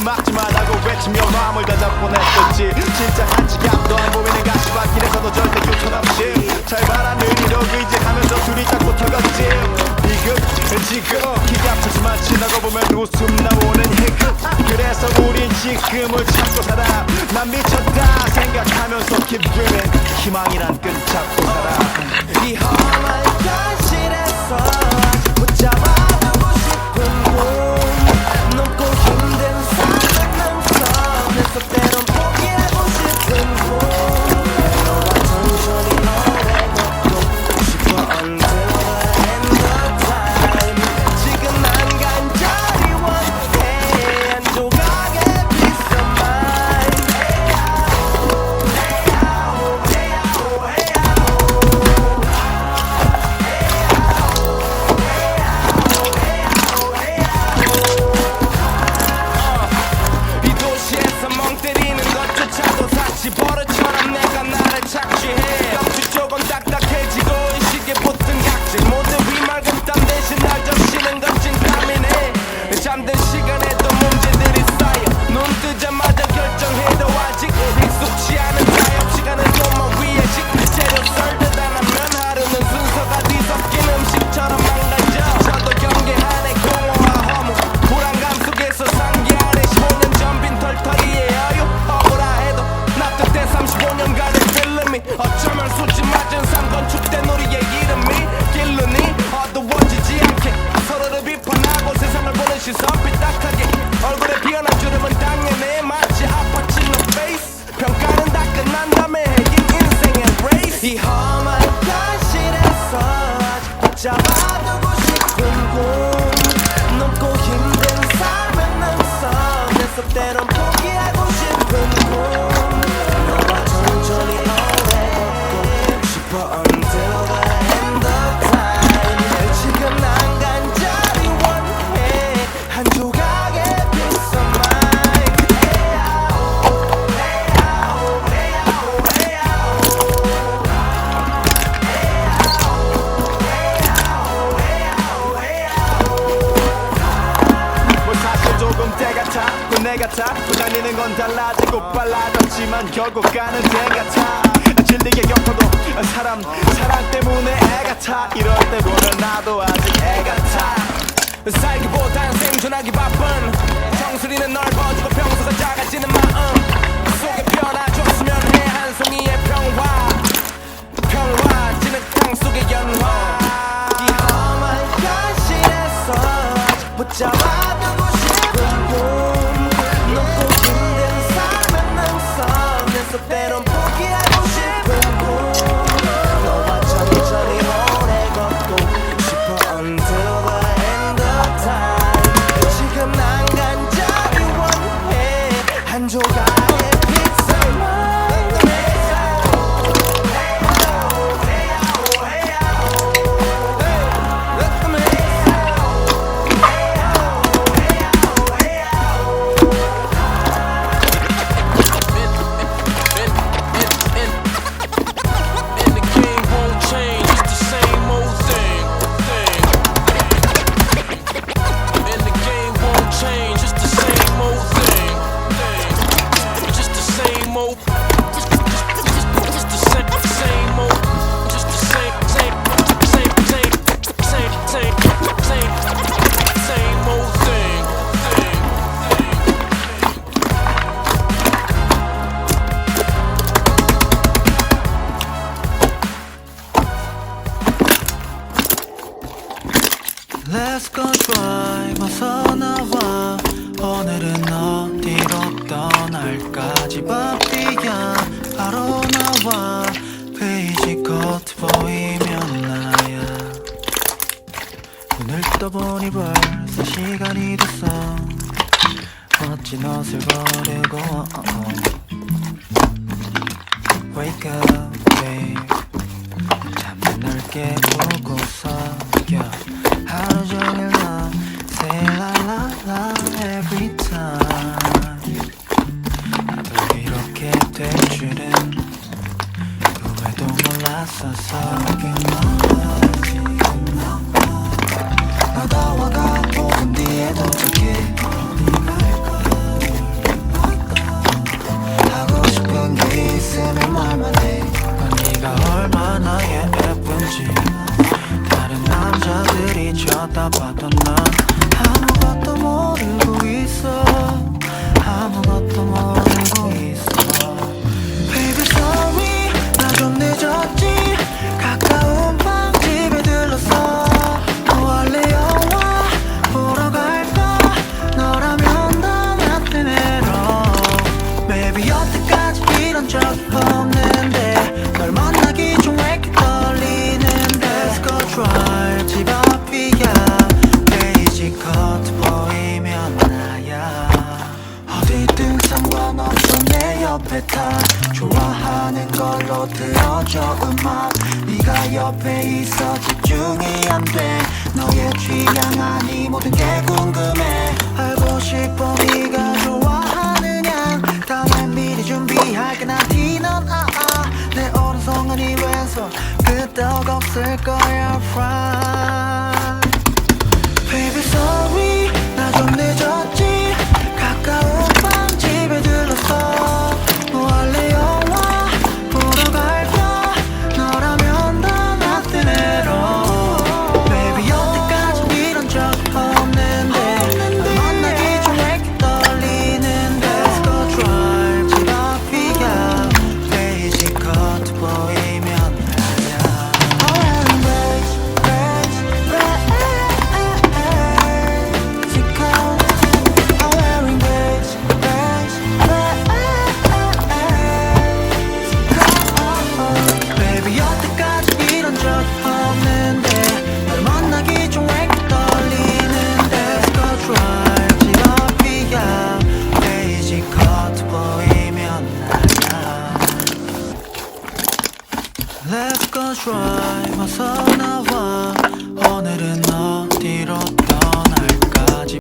길을 막지 말라고 외치며 마음을 다잡 보냈었지. 진짜 한치갑도 안 보이는 가시밭길에서도 절대 교촌 없이 잘 봐라 느리로 의지하면서 둘이 딱 붙어갔지. 비극 지금 기가 아프지만 지나고 보면 웃음 나오는 희극 그래서 우린 지금을 찾고 살아. 난 미쳤다 생각하면서 keep 희망이란 끈 잡고 살아. 이 험한 현실에서 붙잡아두고 싶은 꿈 달라지고 빨라졌지만 결국 가는 데 같아 질리게 겪어도 사람 사랑 때문에 애 같아 이럴 때 보면 나도 아직 애 같아 살기보단 생존하기 바쁜. 정수리는 넓어지고 평소가 작아지는 마음. 그 속에 변화줬 Let's go drive 어서 나와. 오늘은 어디로 떠날까 집 앞이야. 바로 나와. 페이지 코트 보이면 나야. 눈을 떠보니 벌써 시간이 됐어. 멋진 옷을 고르고 Wake up babe. 널 깨우고서. yeah. 하루 종일 넌 Say la la la every time. 나도 이렇게 될 줄은 꿈에도 몰랐었어 쳐다봐도 나 아무것도 모르고 있어. 아무것도 모르고 있어. Baby sorry. 나좀 늦었지. 가끔 멈춰 음악. 네가 옆에 있어 집중이 안돼. 너의 취향 아니 모든 게 궁금해. 알고 싶어 네가 try myself